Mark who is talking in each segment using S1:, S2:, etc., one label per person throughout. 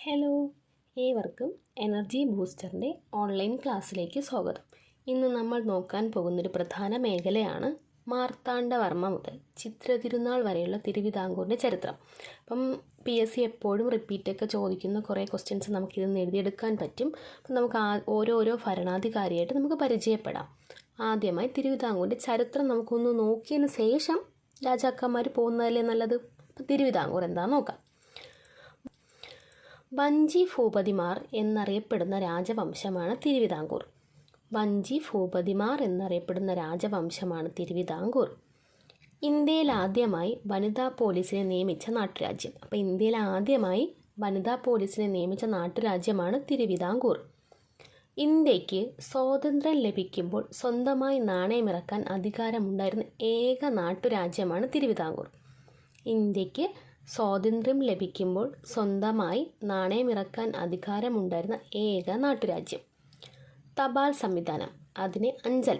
S1: Hello ഏവർക്കും energy ബൂസ്റ്ററിന്റെ online ക്ലാസ്സിലേക്ക് സ്വാഗതം. ഇന്ന് നമ്മൾ നോക്കാൻ പോകുന്നൊരു പ്രധാന മേഖലയാണ് മാർത്താണ്ഡവർമ്മ മുതൽ ചിത്ര തിരുനാൾ വരെയുള്ള തിരുവിതാംകൂറിന്റെ ചരിത്രം. അപ്പം പി എസ് സി എപ്പോഴും റിപ്പീറ്റൊക്കെ ചോദിക്കുന്ന കുറേ ക്വസ്റ്റ്യൻസ് നമുക്കിതിന്ന് എഴുതിയെടുക്കാൻ പറ്റും. അപ്പം നമുക്ക് ആ ഓരോരോ ഭരണാധികാരിയായിട്ട് നമുക്ക് പരിചയപ്പെടാം. ആദ്യമായി തിരുവിതാംകൂറിന്റെ ചരിത്രം നമുക്കൊന്ന് നോക്കിയതിന് ശേഷം രാജാക്കന്മാർ പോകുന്നതല്ലേ നല്ലത്? അപ്പം തിരുവിതാംകൂർ എന്താണെന്ന് നോക്കാം. വഞ്ചി ഭൂപതിമാർ എന്നറിയപ്പെടുന്ന രാജവംശമാണ് തിരുവിതാംകൂർ. വഞ്ചി ഭൂപതിമാർ എന്നറിയപ്പെടുന്ന രാജവംശമാണ് തിരുവിതാംകൂർ. ഇന്ത്യയിൽ ആദ്യമായി വനിതാ പോലീസിനെ നിയമിച്ച നാട്ടുരാജ്യം. അപ്പോൾ ഇന്ത്യയിൽ ആദ്യമായി വനിതാ പോലീസിനെ നിയമിച്ച നാട്ടുരാജ്യമാണ് തിരുവിതാംകൂർ. ഇന്ത്യയ്ക്ക് സ്വാതന്ത്ര്യം ലഭിക്കുമ്പോൾ സ്വന്തമായി നാണയമിറക്കാൻ അധികാരമുണ്ടായിരുന്ന ഏക നാട്ടുരാജ്യമാണ് തിരുവിതാംകൂർ. ഇന്ത്യയ്ക്ക് സ്വാതന്ത്ര്യം ലഭിക്കുമ്പോൾ സ്വന്തമായി നാണയമിറക്കാൻ അധികാരമുണ്ടായിരുന്ന ഏക നാട്ടുരാജ്യം. തപാൽ സംവിധാനം അതിന് അഞ്ചൽ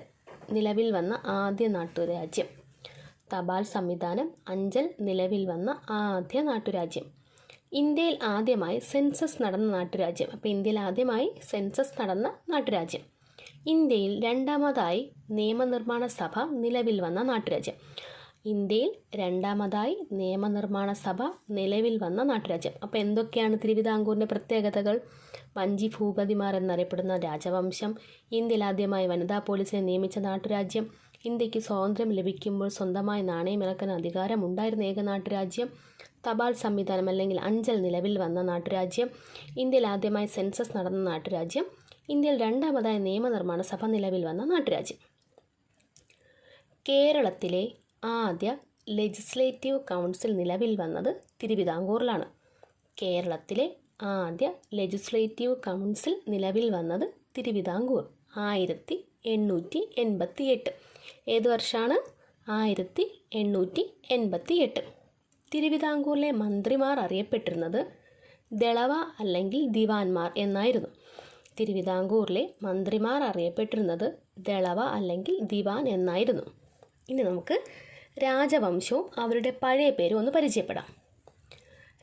S1: നിലവിൽ വന്ന ആദ്യ നാട്ടുരാജ്യം. തപാൽ സംവിധാനം അഞ്ചൽ നിലവിൽ വന്ന ആദ്യ നാട്ടുരാജ്യം. ഇന്ത്യയിൽ ആദ്യമായി സെൻസസ് നടന്ന നാട്ടുരാജ്യം. അപ്പോൾ ഇന്ത്യയിൽ ആദ്യമായി സെൻസസ് നടന്ന നാട്ടുരാജ്യം. ഇന്ത്യയിൽ രണ്ടാമതായി നിയമനിർമ്മാണ സഭ നിലവിൽ വന്ന നാട്ടുരാജ്യം. ഇന്ത്യയിൽ രണ്ടാമതായി നിയമനിർമ്മാണ സഭ നിലവിൽ വന്ന നാട്ടുരാജ്യം. അപ്പോൾ എന്തൊക്കെയാണ് തിരുവിതാംകൂറിന്റെ പ്രത്യേകതകൾ? വഞ്ചി ഭൂപതിമാർ എന്നറിയപ്പെടുന്ന രാജവംശം ഇന്ത്യയിൽ ആദ്യമായി വനിതാ പോലീസിനെ നിയമിച്ച നാട്ടുരാജ്യം ഇന്ത്യയ്ക്ക് സ്വാതന്ത്ര്യം ലഭിക്കുമ്പോൾ സ്വന്തമായി നാണയമിറക്കാൻ അധികാരമുണ്ടായിരുന്ന ഏക നാട്ടുരാജ്യം തപാൽ സംവിധാനം അല്ലെങ്കിൽ അഞ്ചൽ നിലവിൽ വന്ന നാട്ടുരാജ്യം ഇന്ത്യയിൽ ആദ്യമായി സെൻസസ് നടന്ന നാട്ടുരാജ്യം ഇന്ത്യയിൽ രണ്ടാമതായി നിയമനിർമ്മാണ സഭ നിലവിൽ വന്ന നാട്ടുരാജ്യം. കേരളത്തിലെ ആദ്യ ലെജിസ്ലേറ്റീവ് കൗൺസിൽ നിലവിൽ വന്നത് തിരുവിതാംകൂറിലാണ്. കേരളത്തിലെ ആദ്യ ലെജിസ്ലേറ്റീവ് കൗൺസിൽ നിലവിൽ വന്നത് തിരുവിതാംകൂർ. ആയിരത്തി എണ്ണൂറ്റി എൺപത്തി എട്ട് ഏത് വർഷമാണ്? ആയിരത്തി എണ്ണൂറ്റി എൺപത്തി എട്ട് തിരുവിതാംകൂറിലെ മന്ത്രിമാർ അറിയപ്പെട്ടിരുന്നത് ദളവ അല്ലെങ്കിൽ ദിവാൻമാർ എന്നായിരുന്നു. തിരുവിതാംകൂറിലെ മന്ത്രിമാർ അറിയപ്പെട്ടിരുന്നത് ദളവ അല്ലെങ്കിൽ ദിവാൻ എന്നായിരുന്നു. ഇനി നമുക്ക് രാജവംശവും അവരുടെ പഴയ പേരും ഒന്ന് പരിചയപ്പെടാം.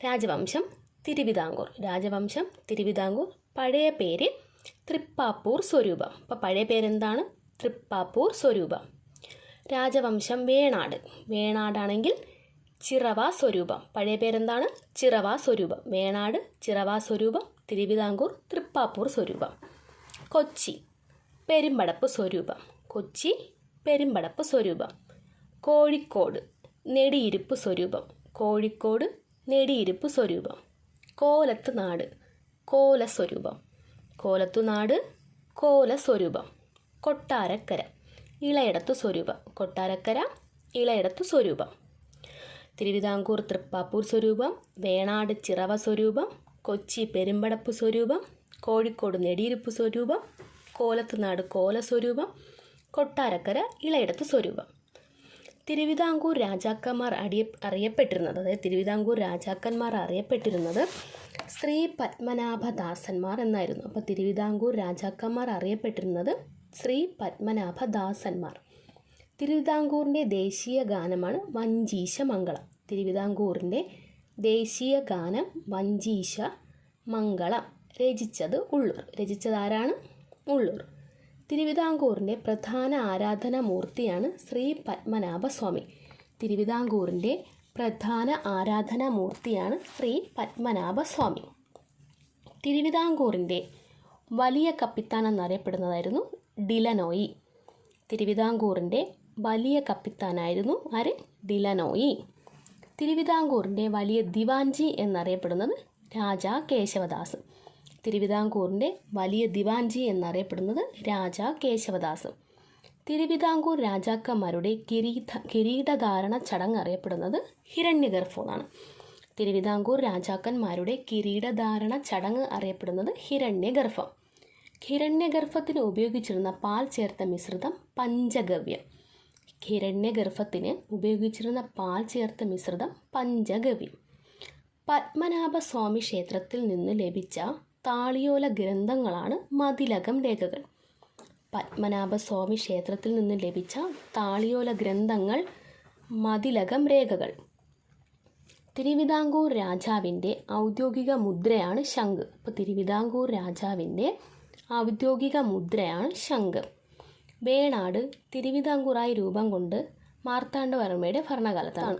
S1: രാജവംശം തിരുവിതാംകൂർ. രാജവംശം തിരുവിതാംകൂർ. പഴയ പേര് തൃപ്പാപ്പൂർ സ്വരൂപം. അപ്പോൾ പഴയ പേരെന്താണ്? തൃപ്പാപ്പൂർ സ്വരൂപം. രാജവംശം വേണാട്. വേണാടാണെങ്കിൽ ചിറവ സ്വരൂപം. പഴയ പേരെന്താണ്? ചിറവ സ്വരൂപം. വേണാട് ചിറവ സ്വരൂപം തിരുവിതാംകൂർ തൃപ്പാപ്പൂർ സ്വരൂപം. കൊച്ചി പെരുമ്പടപ്പ് സ്വരൂപം. കൊച്ചി പെരുമ്പടപ്പ് സ്വരൂപം. കോഴിക്കോട് നെടിയിരുപ്പ് സ്വരൂപം. കോഴിക്കോട് നെടിയിരുപ്പ് സ്വരൂപം. കോലത്ത് നാട് കോലസ്വരൂപം. കോലത്തുനാട് കോലസ്വരൂപം. കൊട്ടാരക്കര ഇളയിടത്തു സ്വരൂപം. കൊട്ടാരക്കര ഇളയിടത്തു സ്വരൂപം. തിരുവിതാംകൂർ തൃപ്പാപ്പൂർ സ്വരൂപം. വേണാട് ചിറവ സ്വരൂപം. കൊച്ചി പെരുമ്പടപ്പ് സ്വരൂപം. കോഴിക്കോട് നെടിയിരുപ്പ് സ്വരൂപം. കോലത്തുനാട് കോലസ്വരൂപം. കൊട്ടാരക്കര ഇളയിടത്ത് സ്വരൂപം. തിരുവിതാംകൂർ രാജാക്കന്മാർ അടിയ അറിയപ്പെട്ടിരുന്നത് അതായത് തിരുവിതാംകൂർ രാജാക്കന്മാർ അറിയപ്പെട്ടിരുന്നത് ശ്രീ പത്മനാഭദാസന്മാർ എന്നായിരുന്നു. അപ്പോൾ തിരുവിതാംകൂർ രാജാക്കന്മാർ അറിയപ്പെട്ടിരുന്നത് ശ്രീ പത്മനാഭദാസന്മാർ. തിരുവിതാംകൂറിന്റെ ദേശീയ ഗാനമാണ് വഞ്ചീശ മംഗളം. തിരുവിതാംകൂറിന്റെ ദേശീയ ഗാനം വഞ്ചീശ മംഗളം രചിച്ചത് ഉള്ളൂർ. രചിച്ചത് ആരാണ്? ഉള്ളൂർ. തിരുവിതാംകൂറിന്റെ പ്രധാന ആരാധനാമൂർത്തിയാണ് ശ്രീ പത്മനാഭസ്വാമി. തിരുവിതാംകൂറിന്റെ പ്രധാന ആരാധനാമൂർത്തിയാണ് ശ്രീ പത്മനാഭസ്വാമി. തിരുവിതാംകൂറിന്റെ വലിയ കപ്പിത്താൻ എന്നറിയപ്പെടുന്നതായിരുന്നു ഡിലനോയി. തിരുവിതാംകൂറിന്റെ വലിയ കപ്പിത്താനായിരുന്നു ആര്? ഡിലനോയി. തിരുവിതാംകൂറിന്റെ വലിയ ദിവാൻജി എന്നറിയപ്പെടുന്നത് രാജാ കേശവദാസ്. തിരുവിതാംകൂറിന്റെ വലിയ ദിവാൻജി എന്നറിയപ്പെടുന്നത് രാജാ കേശവദാസ്. തിരുവിതാംകൂർ രാജാക്കന്മാരുടെ കിരീട കിരീടധാരണ ചടങ്ങ് അറിയപ്പെടുന്നത് ഹിരണ്യഗർഭമാണ് തിരുവിതാംകൂർ രാജാക്കന്മാരുടെ കിരീടധാരണ ചടങ്ങ് അറിയപ്പെടുന്നത് ഹിരണ്യഗർഭം. ഹിരണ്യഗർഭത്തിന് ഉപയോഗിച്ചിരുന്ന പാൽ ചേർത്ത മിശ്രിതം പഞ്ചഗവ്യം. ഹിരണ്യഗർഭത്തിന് ഉപയോഗിച്ചിരുന്ന പാൽ ചേർത്ത മിശ്രിതം പഞ്ചഗവ്യം. പത്മനാഭസ്വാമി ക്ഷേത്രത്തിൽ നിന്ന് ലഭിച്ച താളിയോല ഗ്രന്ഥങ്ങളാണ് മതിലകം രേഖകൾ. പത്മനാഭസ്വാമി ക്ഷേത്രത്തിൽ നിന്ന് ലഭിച്ച താളിയോല ഗ്രന്ഥങ്ങൾ മതിലകം രേഖകൾ. തിരുവിതാംകൂർ രാജാവിന്റെ ഔദ്യോഗിക മുദ്രയാണ് ശംഖ്. അപ്പോൾ തിരുവിതാംകൂർ രാജാവിന്റെ ഔദ്യോഗിക മുദ്രയാണ് ശംഖ്. വേണാട് തിരുവിതാംകൂറായി രൂപം കൊണ്ട് മാർത്താണ്ഡവർമ്മയുടെ ഭരണകാലത്താണ്.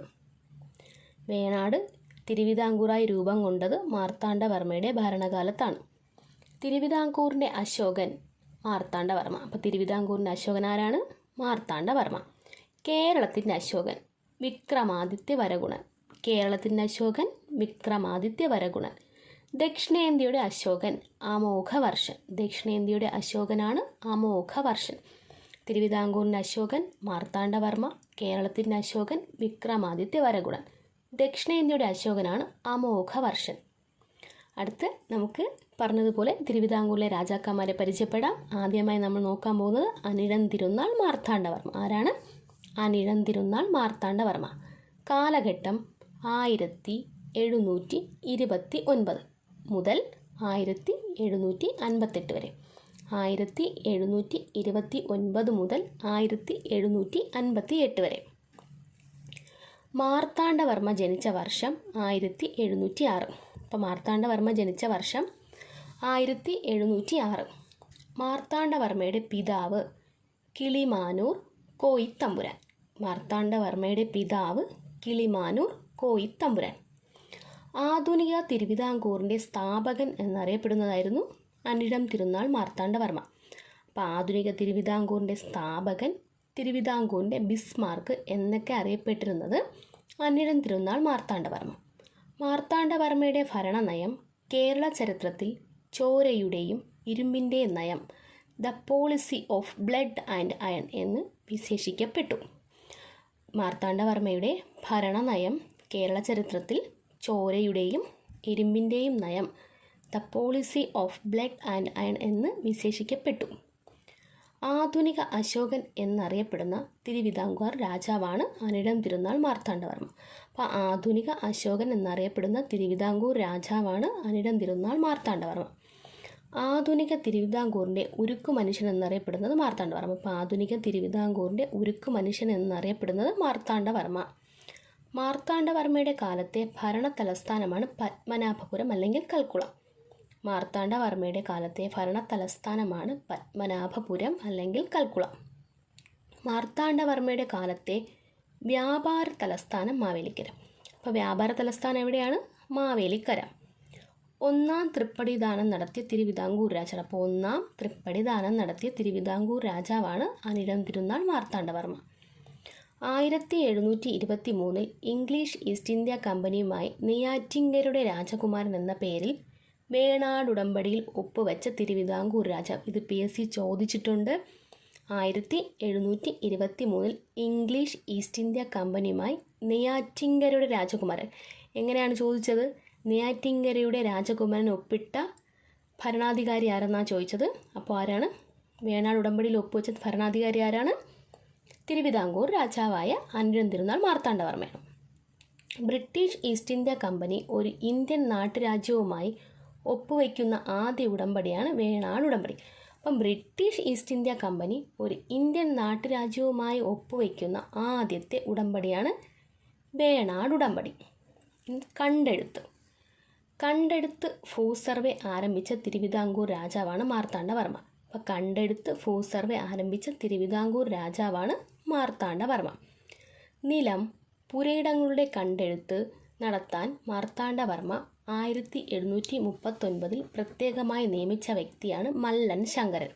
S1: വേണാട് തിരുവിതാംകൂറായി രൂപം കൊണ്ടത് മാർത്താണ്ഡവർമ്മയുടെ ഭരണകാലത്താണ്. തിരുവിതാംകൂറിന്റെ അശോകൻ മാർത്താണ്ഡവർമ്മ. അപ്പോൾ തിരുവിതാംകൂറിന്റെ അശോകൻ ആരാണ്? മാർത്താണ്ഡവർമ്മ. കേരളത്തിന്റെ അശോകൻ വിക്രമാദിത്യ വരഗുണൻ. കേരളത്തിന്റെ അശോകൻ വിക്രമാദിത്യ വരഗുണൻ. ദക്ഷിണേന്ത്യയുടെ അശോകൻ അമോഘവർഷൻ. ദക്ഷിണേന്ത്യയുടെ അശോകനാണ് അമോഘവർഷൻ. തിരുവിതാംകൂറിന്റെ അശോകൻ മാർത്താണ്ഡവർമ്മ. കേരളത്തിന്റെ അശോകൻ വിക്രമാദിത്യ വരഗുണൻ. ദക്ഷിണേന്ത്യയുടെ അശോകനാണ് അമോഘവർഷൻ. അടുത്ത് നമുക്ക് പറഞ്ഞതുപോലെ തിരുവിതാംകൂറിലെ രാജാക്കന്മാരെ പരിചയപ്പെടാം. ആദ്യമായി നമ്മൾ നോക്കാൻ പോകുന്നത് അനിഴം തിരുനാൾ മാർത്താണ്ഡവർമ്മ. ആരാണ്? അനിഴം തിരുനാൾ മാർത്താണ്ഡവർമ്മ. കാലഘട്ടം ആയിരത്തി എഴുന്നൂറ്റി ഇരുപത്തി ഒൻപത് മുതൽ ആയിരത്തി എഴുന്നൂറ്റി അൻപത്തെട്ട് വരെ. ആയിരത്തി എഴുന്നൂറ്റി ഇരുപത്തി ഒൻപത് മുതൽ ആയിരത്തി എഴുന്നൂറ്റി അൻപത്തി എട്ട് വരെ. മാർത്താണ്ഡവർമ്മ ജനിച്ച വർഷം ആയിരത്തി എഴുന്നൂറ്റി ആറ് അപ്പോൾ മാർത്താണ്ഡവർമ്മ ജനിച്ച വർഷം ആയിരത്തി എഴുന്നൂറ്റി ആറ് മാർത്താണ്ഡവർമ്മയുടെ പിതാവ് കിളിമാനൂർ കോയിത്തമ്പുരാൻ. മാർത്താണ്ഡവർമ്മയുടെ പിതാവ് കിളിമാനൂർ കോയിത്തമ്പുരാൻ. ആധുനിക തിരുവിതാംകൂറിന്റെ സ്ഥാപകൻ എന്നറിയപ്പെടുന്നതായിരുന്നു അനിഴം തിരുനാൾ മാർത്താണ്ഡവർമ്മ. അപ്പോൾ ആധുനിക തിരുവിതാംകൂറിന്റെ സ്ഥാപകൻ തിരുവിതാംകൂറിന്റെ ബിസ്മാർക്ക് എന്നൊക്കെ അറിയപ്പെട്ടിരുന്നത് അനിഴം തിരുനാൾ മാർത്താണ്ഡവർമ്മ. മാർത്താണ്ഡവർമ്മയുടെ ഭരണനയം കേരള ചരിത്രത്തിൽ ചോരയുടെയും ഇരുമ്പിന്റെ നയം the policy of blood and iron എന്ന് വിശേഷിക്കപ്പെട്ടു. മാർത്താണ്ഡവർമ്മയുടെ ഭരണനയം കേരള ചരിത്രത്തിൽ ചോരയുടെയും ഇരുമ്പിന്റെയും നയം the policy of blood and iron എന്ന് വിശേഷിക്കപ്പെട്ടു. ആധുനിക അശോകൻ എന്നറിയപ്പെടുന്ന തിരുവിതാംകൂർ രാജാവാണ് അനിഴം തിരുനാൾ മാർത്താണ്ഡവർമ്മ. അപ്പോൾ ആധുനിക അശോകൻ എന്നറിയപ്പെടുന്ന തിരുവിതാംകൂർ രാജാവാണ് അനിഴം തിരുനാൾ മാർത്താണ്ഡവർമ്മ. ആധുനിക തിരുവിതാംകൂറിന്റെ ഉരുക്കു മനുഷ്യൻ എന്നറിയപ്പെടുന്നത് മാർത്താണ്ഡവർമ്മ. അപ്പോൾ ആധുനിക തിരുവിതാംകൂറിന്റെ ഉരുക്കു മനുഷ്യൻ എന്നറിയപ്പെടുന്നത് മാർത്താണ്ഡവർമ്മ. മാർത്താണ്ഡവർമ്മയുടെ കാലത്തെ ഭരണ തലസ്ഥാനമാണ് പത്മനാഭപുരം അല്ലെങ്കിൽ കൽക്കുളം. മാർത്താണ്ഡവർമ്മയുടെ കാലത്തെ ഭരണ തലസ്ഥാനമാണ് പത്മനാഭപുരം അല്ലെങ്കിൽ കൽക്കുളം. മാർത്താണ്ഡവർമ്മയുടെ കാലത്തെ വ്യാപാര തലസ്ഥാനം മാവേലിക്കര. അപ്പോൾ വ്യാപാര തലസ്ഥാനം എവിടെയാണ്? മാവേലിക്കര. ഒന്നാം തൃപ്പടി ദാനം നടത്തിയ തിരുവിതാംകൂർ രാജാവ്. അപ്പോൾ ഒന്നാം തൃപ്പടി ദാനം നടത്തിയ തിരുവിതാംകൂർ രാജാവാണ് അനിഴം തിരുനാൾ മാർത്താണ്ഡവർമ്മ. ആയിരത്തി എഴുന്നൂറ്റി ഇരുപത്തി മൂന്നിൽ ഇംഗ്ലീഷ് ഈസ്റ്റ് ഇന്ത്യ കമ്പനിയുമായി നെയ്യാറ്റിങ്കരുടെ രാജകുമാരൻ എന്ന പേരിൽ വേണാട് ഉടമ്പടിയിൽ ഒപ്പുവെച്ച തിരുവിതാംകൂർ രാജാവ് ഇത് പി എസ് സി ചോദിച്ചിട്ടുണ്ട്. ആയിരത്തി എഴുന്നൂറ്റി ഇരുപത്തി മൂന്നിൽ ഇംഗ്ലീഷ് ഈസ്റ്റ് ഇന്ത്യ കമ്പനിയുമായി നെയ്യാറ്റിങ്കരയുടെ രാജകുമാരൻ. എങ്ങനെയാണ് ചോദിച്ചത്? നെയ്യാറ്റിങ്കരയുടെ രാജകുമാരൻ ഒപ്പിട്ട ഭരണാധികാരി ആരെന്നാണ് ചോദിച്ചത്? അപ്പോൾ ആരാണ്? വേണാട് ഉടമ്പടിയിൽ ഒപ്പുവെച്ച ഭരണാധികാരി ആരാണ്? തിരുവിതാംകൂർ രാജാവായ അനിഴം തിരുനാൾ മാർത്താണ്ഡവർമ്മയാണ്. ബ്രിട്ടീഷ് ഈസ്റ്റ് ഇന്ത്യ കമ്പനി ഒരു ഇന്ത്യൻ നാട്ടുരാജ്യവുമായി ഒപ്പുവയ്ക്കുന്ന ആദ്യ ഉടമ്പടിയാണ് വേണാട് ഉടമ്പടി. അപ്പം ബ്രിട്ടീഷ് ഈസ്റ്റ് ഇന്ത്യ കമ്പനി ഒരു ഇന്ത്യൻ നാട്ടുരാജ്യവുമായി ഒപ്പുവയ്ക്കുന്ന ആദ്യത്തെ ഉടമ്പടിയാണ് വേണാട് ഉടമ്പടി. കണ്ടെഴുത്ത്. കണ്ടെടുത്ത് ഭൂ സർവേ ആരംഭിച്ച തിരുവിതാംകൂർ രാജാവാണ് മാർത്താണ്ഡവർമ്മ. അപ്പോൾ കണ്ടെടുത്ത് ഭൂ സർവേ ആരംഭിച്ച തിരുവിതാംകൂർ രാജാവാണ് മാർത്താണ്ഡവർമ്മ. നിലം പുരയിടങ്ങളുടെ കണ്ടെടുത്ത് നടത്താൻ മാർത്താണ്ഡവർമ്മ ആയിരത്തി എഴുന്നൂറ്റി മുപ്പത്തൊൻപതിൽ പ്രത്യേകമായി നിയമിച്ച വ്യക്തിയാണ് മല്ലൻ ശങ്കരൻ.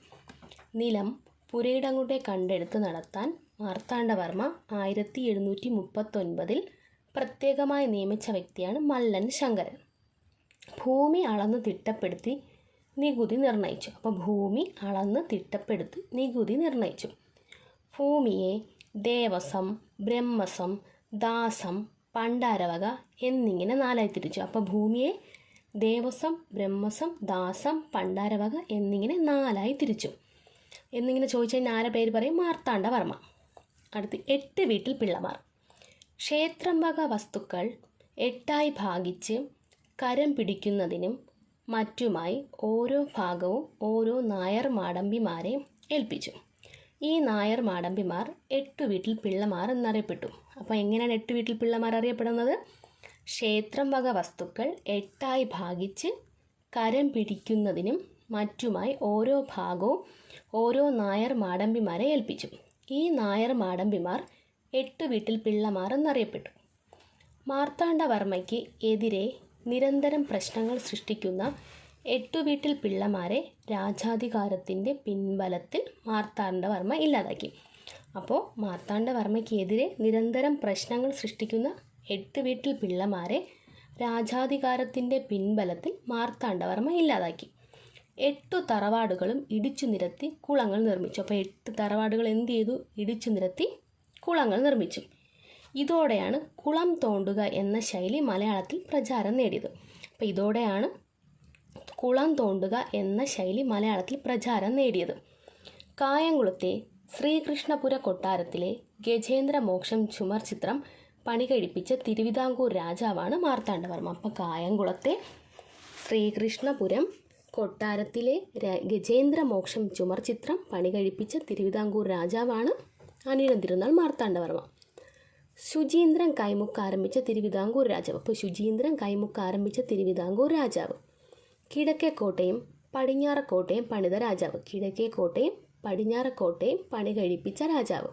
S1: നിലം പുരയിടങ്ങളുടെ കണ്ടെടുത്ത് നടത്താൻ മാർത്താണ്ഡവർമ്മ ആയിരത്തി എഴുന്നൂറ്റി മുപ്പത്തൊൻപതിൽ പ്രത്യേകമായി നിയമിച്ച വ്യക്തിയാണ് മല്ലൻ ശങ്കരൻ. ഭൂമി അളന്ന് തിട്ടപ്പെടുത്തി നികുതി നിർണയിച്ചു. അപ്പോൾ ഭൂമി അളന്ന് തിട്ടപ്പെടുത്തി നികുതി നിർണയിച്ചു. ഭൂമിയെ ദേവസം ബ്രഹ്മസം ദാസം പണ്ടാരവക എന്നിങ്ങനെ നാലായി തിരിച്ചു അപ്പോൾ ഭൂമിയെ ദേവസം ബ്രഹ്മസം ദാസം പണ്ടാരവക എന്നിങ്ങനെ നാലായി തിരിച്ചു എന്നിങ്ങനെ ചോദിച്ചു കഴിഞ്ഞാൽ ആരെ പേര് പറയും? മാർത്താണ്ഡവർമ്മ അടുത്ത് എട്ട് വീട്ടിൽ പിള്ളമാർ. ക്ഷേത്രം വക വസ്തുക്കൾ എട്ടായി ഭാഗിച്ച് കരം പിടിക്കുന്നതിനും മറ്റുമായി ഓരോ ഭാഗവും ഓരോ നായർ മാടമ്പിമാരെ ഏൽപ്പിച്ചു. ഈ നായർ മാടമ്പിമാർ എട്ടു വീട്ടിൽ പിള്ളമാർ എന്നറിയപ്പെട്ടു. അപ്പോൾ എങ്ങനെയാണ് എട്ട് വീട്ടിൽ പിള്ളമാർ അറിയപ്പെടുന്നത്? ക്ഷേത്രം വക വസ്തുക്കൾ എട്ടായി ഭാഗിച്ച് കരം പിടിക്കുന്നതിനും മറ്റുമായി ഓരോ ഭാഗവും ഓരോ നായർ മാടമ്പിമാരെ ഏൽപ്പിച്ചു. ഈ നായർ മാടമ്പിമാർ എട്ട് വീട്ടിൽ പിള്ളമാർ എന്നറിയപ്പെട്ടു. മാർത്താണ്ഡവർമ്മയ്ക്ക് എതിരെ നിരന്തരം പ്രശ്നങ്ങൾ സൃഷ്ടിക്കുന്ന എട്ടു വീട്ടിൽ പിള്ളമാരെ രാജാധികാരത്തിന്റെ പിൻബലത്തിൽ മാർത്താണ്ഡവർമ്മ ഇല്ലാതാക്കി. അപ്പോൾ മാർത്താണ്ഡവർമ്മയ്ക്ക് എതിരെ നിരന്തരം പ്രശ്നങ്ങൾ സൃഷ്ടിക്കുന്ന എട്ട് വീട്ടിൽ പിള്ളമാരെ രാജാധികാരത്തിന്റെ പിൻബലത്തിൽ മാർത്താണ്ഡവർമ്മ ഇല്ലാതാക്കി. എട്ടു തറവാടുകളും ഇടിച്ചു നിരത്തി കുളങ്ങൾ നിർമ്മിച്ചു. അപ്പോൾ എട്ട് തറവാടുകൾ എന്ത് ചെയ്തു? ഇടിച്ചു നിരത്തി കുളങ്ങൾ നിർമ്മിച്ചു. ഇതോടെയാണ് കുളം തോണ്ടുക എന്ന ശൈലി മലയാളത്തിൽ പ്രചാരം നേടിയത്. അപ്പോൾ ഇതോടെയാണ് കുളം തോണ്ടുക എന്ന ശൈലി മലയാളത്തിൽ പ്രചാരം നേടിയത്. കായംകുളത്തെ ശ്രീകൃഷ്ണപുര കൊട്ടാരത്തിലെ ഗജേന്ദ്ര മോക്ഷം ചുമർ ചിത്രം പണി കഴിപ്പിച്ച തിരുവിതാംകൂർ രാജാവാണ് മാർത്താണ്ഡവർമ്മ. അപ്പോൾ കായംകുളത്തെ ശ്രീകൃഷ്ണപുരം കൊട്ടാരത്തിലെ ഗജേന്ദ്ര മോക്ഷം ചുമർ ചിത്രം പണി കഴിപ്പിച്ച തിരുവിതാംകൂർ രാജാവാണ് അനിഴം തിരുനാൾ മാർത്താണ്ഡവർമ്മ. ശുചീന്ദ്രൻ കൈമുക്ക് ആരംഭിച്ച തിരുവിതാംകൂർ രാജാവ്. അപ്പോൾ ശുചീന്ദ്രൻ കൈമുക്ക് ആരംഭിച്ച തിരുവിതാംകൂർ രാജാവ്. കിഴക്കേക്കോട്ടയും പടിഞ്ഞാറക്കോട്ടയും പണിത രാജാവ്. കിഴക്കേക്കോട്ടയും പടിഞ്ഞാറക്കോട്ടയും പണി കഴിപ്പിച്ച രാജാവ്.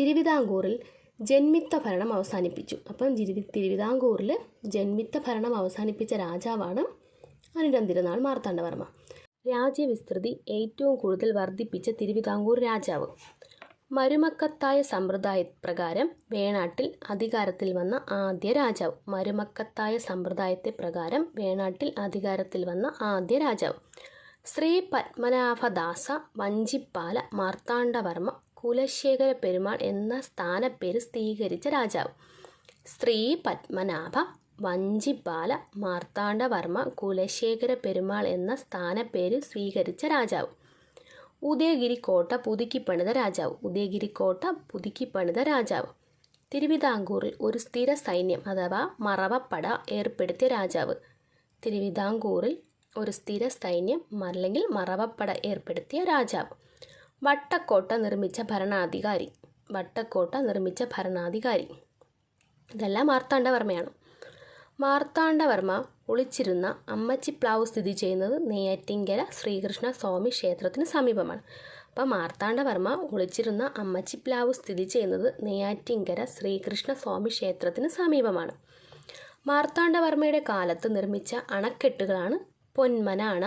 S1: തിരുവിതാംകൂറിൽ ജന്മിത്ത ഭരണം അവസാനിപ്പിച്ചു. അപ്പം തിരുവി തിരുവിതാംകൂറിൽ ജന്മിത്ത ഭരണം അവസാനിപ്പിച്ച രാജാവാണ് അനിഴം തിരുനാൾ മാർത്താണ്ഡവർമ്മ. രാജ്യവിസ്തൃതി ഏറ്റവും കൂടുതൽ വർദ്ധിപ്പിച്ച തിരുവിതാംകൂർ രാജാവ്. മരുമക്കത്തായ സമ്പ്രദായ പ്രകാരം വേണാട്ടിൽ അധികാരത്തിൽ വന്ന ആദ്യ രാജാവ്. മരുമക്കത്തായ സമ്പ്രദായത്തെ പ്രകാരം വേണാട്ടിൽ അധികാരത്തിൽ വന്ന ആദ്യ രാജാവ്. ശ്രീ പത്മനാഭദാസ വഞ്ചിപ്പാല മാർത്താണ്ഡവർമ്മ കുലശേഖര പെരുമാൾ എന്ന സ്ഥാനപ്പേര് സ്ഥിരീകരിച്ച രാജാവ്. ശ്രീ പത്മനാഭ വഞ്ചിപ്പാല മാർത്താണ്ഡവർമ്മ കുലശേഖര പെരുമാൾ എന്ന സ്ഥാനപ്പേര് സ്വീകരിച്ച രാജാവ്. ഉദയഗിരി കോട്ട പുതുക്കിപ്പണിത രാജാവ്. ഉദയഗിരി കോട്ട പുതുക്കിപ്പണിത രാജാവ്. തിരുവിതാംകൂറിൽ ഒരു സ്ഥിര സൈന്യം അഥവാ മറവപ്പട ഏർപ്പെടുത്തിയ രാജാവ്. തിരുവിതാംകൂറിൽ ഒരു സ്ഥിര സൈന്യം അല്ലെങ്കിൽ മറവപ്പട ഏർപ്പെടുത്തിയ രാജാവ്. വട്ടക്കോട്ട നിർമ്മിച്ച ഭരണാധികാരി. വട്ടക്കോട്ട നിർമ്മിച്ച ഭരണാധികാരി. ഇതെല്ലാം മാർത്താണ്ഡവർമ്മയാണ്. മാർത്താണ്ഡവർമ്മ ഒളിച്ചിരുന്ന അമ്മച്ചിപ്ലാവ് സ്ഥിതി ചെയ്യുന്നത് നെയ്യാറ്റിങ്കര ശ്രീകൃഷ്ണ സ്വാമി ക്ഷേത്രത്തിന് സമീപമാണ്. അപ്പം മാർത്താണ്ഡവർമ്മ ഒളിച്ചിരുന്ന അമ്മച്ചിപ്ലാവ് സ്ഥിതി ചെയ്യുന്നത് നെയ്യാറ്റിങ്കര ശ്രീകൃഷ്ണ സ്വാമി ക്ഷേത്രത്തിന് സമീപമാണ്. മാർത്താണ്ഡവർമ്മയുടെ കാലത്ത് നിർമ്മിച്ച അണക്കെട്ടുകളാണ് പൊന്മന അണ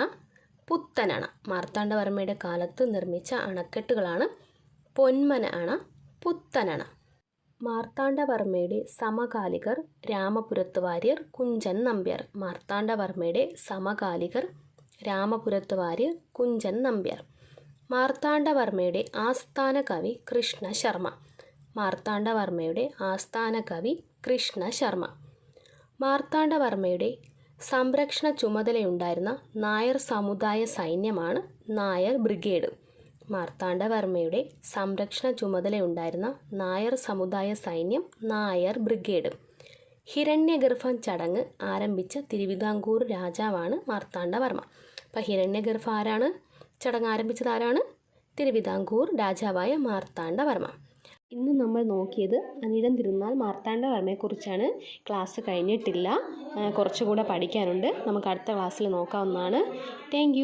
S1: പുത്തനണ. മാർത്താണ്ഡവർമ്മയുടെ കാലത്ത് നിർമ്മിച്ച അണക്കെട്ടുകളാണ് പൊന്മന അണ പുത്തനണ. മാർത്താണ്ഡവർമ്മയുടെ സമകാലികർ രാമപുരത്ത് വാര്യർ കുഞ്ചൻ നമ്പ്യാർ. മാർത്താണ്ഡവർമ്മയുടെ സമകാലികർ രാമപുരത്ത് വാര്യർ കുഞ്ചൻ നമ്പ്യാർ. മാർത്താണ്ഡവർമ്മയുടെ ആസ്ഥാന കവി കൃഷ്ണ ശർമ്മ. മാർത്താണ്ഡവർമ്മയുടെ ആസ്ഥാന കവി കൃഷ്ണ ശർമ്മ. മാർത്താണ്ഡവർമ്മയുടെ സംരക്ഷണ ചുമതലയുണ്ടായിരുന്ന നായർ സമുദായ സൈന്യമാണ് നായർ ബ്രിഗേഡ്. മാർത്താണ്ഡവർമ്മയുടെ സംരക്ഷണ ചുമതലയുണ്ടായിരുന്ന നായർ സമുദായ സൈന്യം നായർ ബ്രിഗേഡ്. ഹിരണ്യഗർഭം ചടങ്ങ് ആരംഭിച്ച തിരുവിതാംകൂർ രാജാവാണ് മാർത്താണ്ഡവർമ്മ. അപ്പം ഹിരണ്യഗർഭ ആരാണ്? ചടങ്ങ് ആരംഭിച്ചത് ആരാണ്? തിരുവിതാംകൂർ രാജാവായ മാർത്താണ്ഡവർമ്മ. ഇന്ന് നമ്മൾ നോക്കിയത് അനിഴം തിരുനാൾ മാർത്താണ്ഡവർമ്മയെക്കുറിച്ചാണ്. ക്ലാസ് കഴിഞ്ഞിട്ടില്ല. കുറച്ചുകൂടെ പഠിക്കാനുണ്ട്. നമുക്ക് അടുത്ത ക്ലാസ്സിൽ നോക്കാവുന്നതാണ്. താങ്ക്